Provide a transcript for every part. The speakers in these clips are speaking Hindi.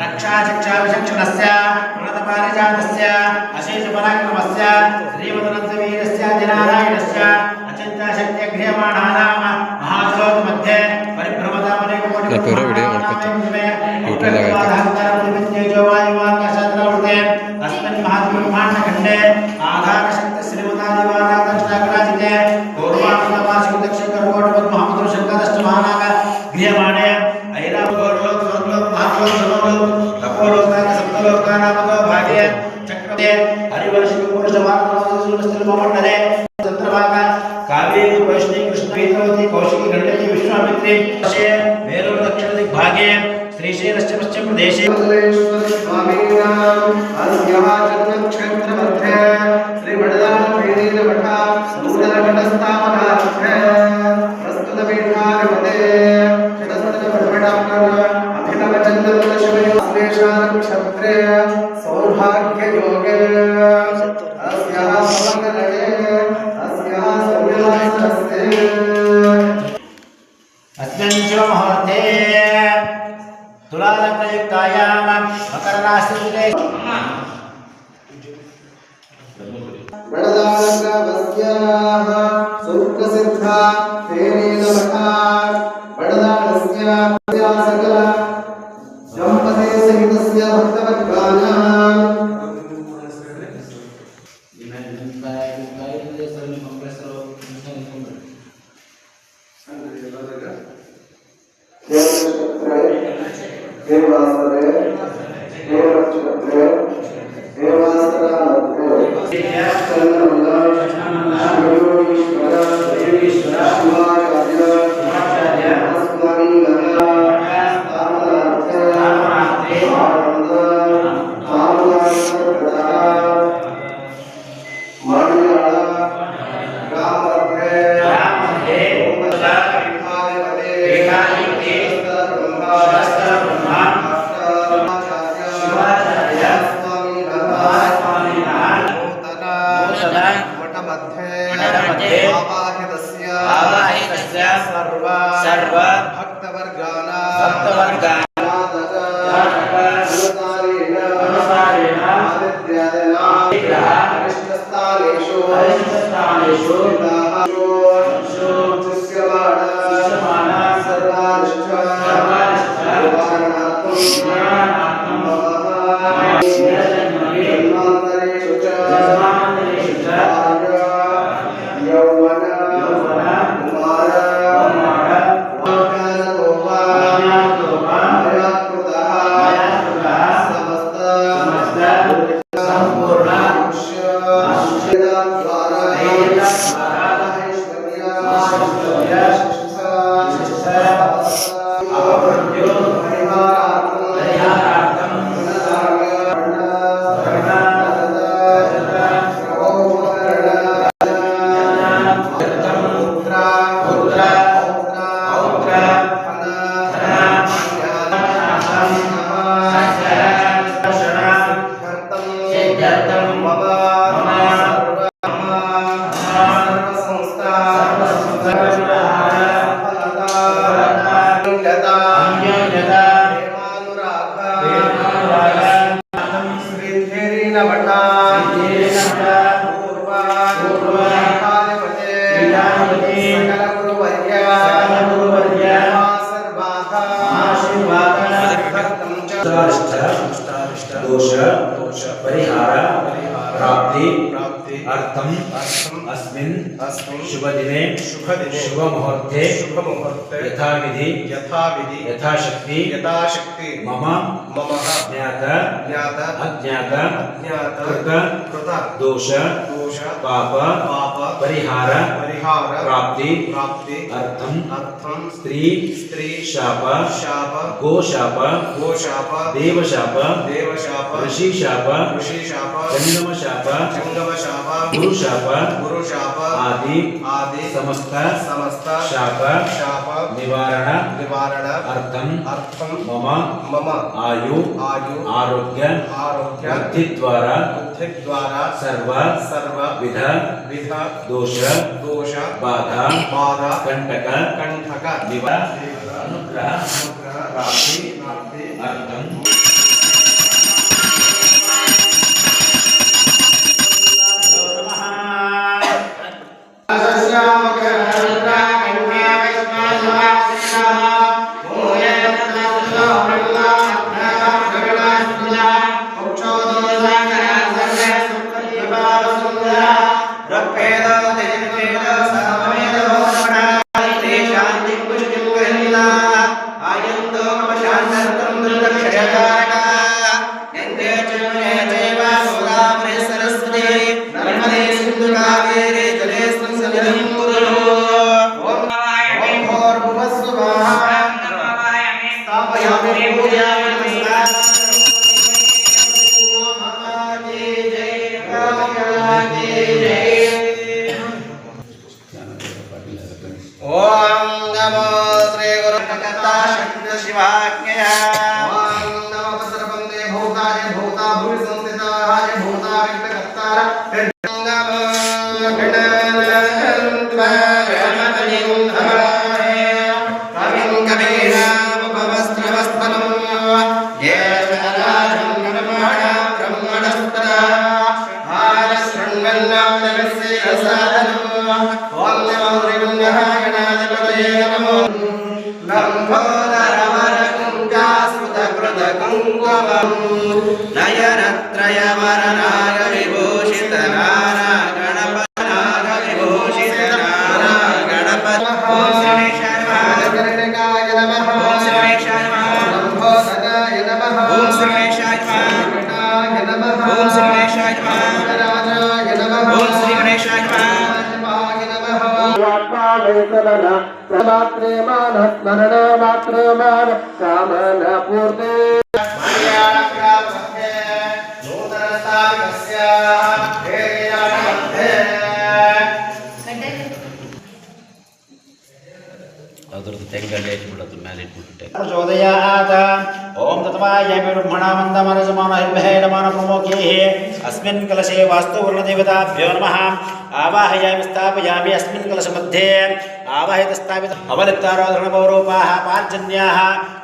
रक्षाचक्षाविचक्षणस्य प्रणतपारिजातस्य अशेषपराक्रमस्य श्रीमदनन्दवीरस्य जनारायणस्य अचिन्ताशक्त्यघ्रियमाणानां महासोममध्ये परिभ्रमतामनेककोटिकपादान्तरं निमित्ते जो वायुवाकाशात्रावृते अस्मिन् महात्मब्रह्माण्डखण्डे आधारश సులభమంటనే చంద్రభాగ కావేరి వైష్ణవి కృష్ణ వేదవతి కౌశికి గణపతి విశ్వామిత్రి వేరే దక్షిణ దిగ్భాగే శ్రీశైలస్య పశ్చిమ ప్రదేశే. క్షేత్రమధ్యే నూతన ఘటస్థాపనార్థ तुलालग्नयुक्तायां मकरराशियुगे वडदानग्रामस्याः सुप्रसिद्धा तेनेन मठा वडदानस्य सकल दम्पते सहितस्य भक्तवर्गानाम् Yes, दोष परिहार प्राप्ति अर्थम। अस्मिन् शुभदिने शुभमुहूर्ते। यथाविधि यथाविधि। यथाशक्ति यथाशक्ति। मम मम। ज्ञात ज्ञात। अज्ञात अज्ञात। कृत कृत। दोष दोष। पाप पाप। परिहार परिहार प्राप्ति प्राप्ति अर्थम अर्थम स्त्री स्त्री शाप शाप गोशाप गोशाप देवशाप देवशाप ऋषिशाप ऋषिशाप जंगमशाप जंगमशाप गुरुशाप गुरुशाप आदि आदि समस्त समस्त शाप शाप निवारण निवारण अर्थम अर्थम मम मम आयु आयु आरोग्य आरोग्य वृद्धि द्वारा बुद्धि द्वारा सर्व सर्व विध विध दोष दोष बाधा बाधा कंटक कंठक निवार अनुग्रह अनुग्रह प्राप्ति प्राप्ति अर्थं Amen. लम्बोदरवरकुञ्जासृतकृतकुङ्कुमं नयनत्रयवरनागविभूषितनाना गणपनागविभूषितनाना गणपति ॐ श्रीगणेशाय नमः ॐ श्रीगणेशाय नमः लम्बोदराय नमः ॐ श्रीगणेशाय कलशे वास्तु वरुणदेवताभ्यो नम। आवाहयाम स्थापया अस्लश मध्ये। आवाहित स्थापित अवलिताराधन पौरूपा पाचनिया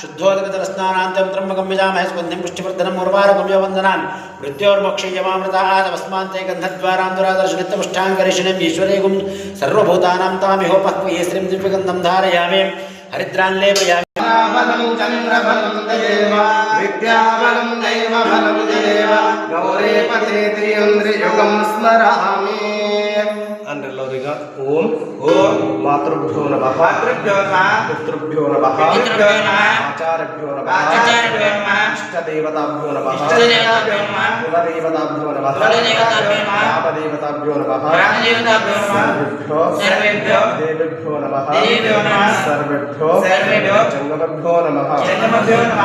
शुद्धोदकस्ना ब्रह्मगम्यजामहे स्पंदी पुष्टिवर्धनम उर्वारगम्य वंदना मृत्योर्मक्षीयमृतास्मते गंधद्वारादर्शनमुष्ठांगीश्वरी सर्वूता होपक्वी श्रीं दिव्यगंधम హరిద్రాన్ లేపయామి బలం చంద్రబలం దేవ విద్యాబలం దైవ బలం దేవ గౌరే పదే త్రియుగం స్మరామి ఓం ఓం మాతృభ్యో నమ మాతృభ్యో నమ పితృభ్యో నమ పితృభ్యో నమ ఆచార్యభ్యో నమ ఆచార్యభ్యో నమ ఇష్టదేవతాభ్యో నమ ఇష్టదేవతాభ్యో నమ కులదేవతాభ్యో నమ కులదేవతాభ్యో నమ రామదేవతాభ్యో నమ రామదేవతాభ్యో నమ సర్వేభ్యో సర్వేభ్యో దేవేభ్యో నమ దేవేభ్యో నమ సర్వేభ్యో సర్వేభ్యో జంగమభ్యో నమ జంగమభ్యో నమ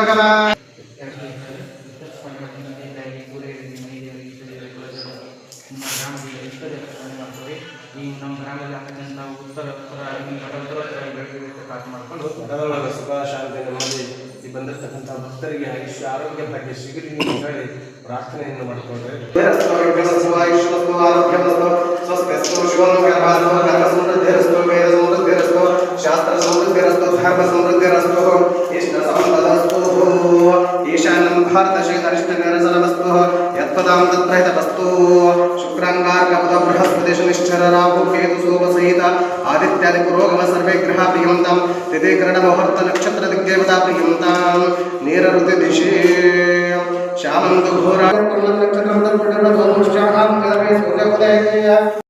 భగవాన్ ಭಕ್ತರಿಗೆ ಆಯುಷ್ಯ ಆರೋಗ್ಯ ಭಾಗ್ಯ ಸಿಗಲಿ ಅಂತ ಹೇಳಿ ಪ್ರಾರ್ಥನೆಯನ್ನು ಮಾಡಿಕೊಂಡ್ರೆ ಶಾಸ್ತ್ರ ಸಮೃದ್ಧಿರಸ್ತು ಧರ್ಮ ಸಮೃದ್ಧಿರಸ್ತು ಇಷ್ಟ ಸಂಪದಸ್ತು ಈಶಾನ್ಯಂ ಭಾರತ ಶ್ರೀಧರಿಷ್ಠ ನಿರಸನವಸ್ತು ಯತ್ಪದಾಂ तत्पदान्तत्रयतपस्तु शुक्राङ्गार्कपद बृहस्पतिशनिश्चर राहुकेतुसोपसहित आदित्यादि पुरोगम सर्वे ग्रहा प्रियन्ताम् तिथिकरणमुहूर्त नक्षत्र दिग्देवता प्रियन्ताम् नीरऋतिदिशे श्यामन्तु घोरा नक्षत्रं तत्पटं धनुष्यां कदपि सूर्योदये